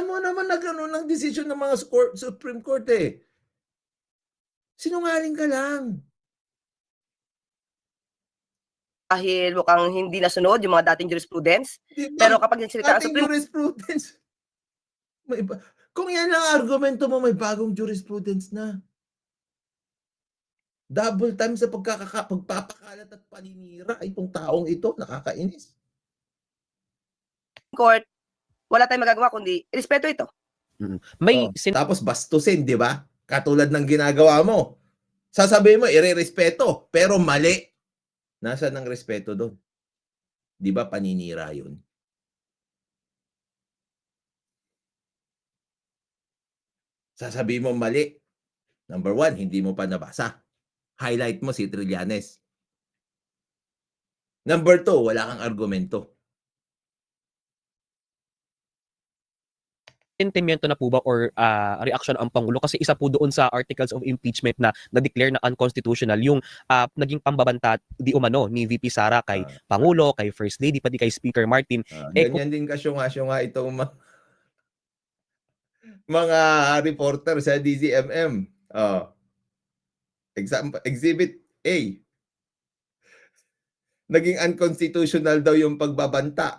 Alam mo naman nagano ng desisyon ng mga scor- Supreme Court eh. Sinungaling ka lang. dahil mukhang hindi nasunod yung mga dating jurisprudence. Di ba? Pero kapag nagsalita ang Supreme jurisprudence. May iba. Kung yan ang argumento mo, may bagong jurisprudence na. Double time sa pagkakaka, pagpapakalat at paninira itong taong ito. Nakakainis. Court, wala tayong magagawa kundi respeto ito. May Oh, sin- Tapos bastusin, di ba? Katulad ng ginagawa mo. Sasabihin mo, ire-respeto, pero mali. Nasaan ang respeto doon? Di ba paninira yun? Sasabihin mo mali. Number one, hindi mo pa nabasa. Highlight mo si Trillanes. Number two, wala kang argumento. Sentimiento na po ba or ah, reaction ang Pangulo? Kasi isa po doon sa articles of impeachment na na-declare na unconstitutional yung ah, naging pambabanta di umano ni VP Sara kay Ah. Pangulo, kay First Lady, pati kay Speaker Martin. Ah, Eh, ganyan din kasyunga-syunga itong ma- mga reporter sa DZMM. Oh. Example, exhibit A. Naging unconstitutional daw yung pagbabanta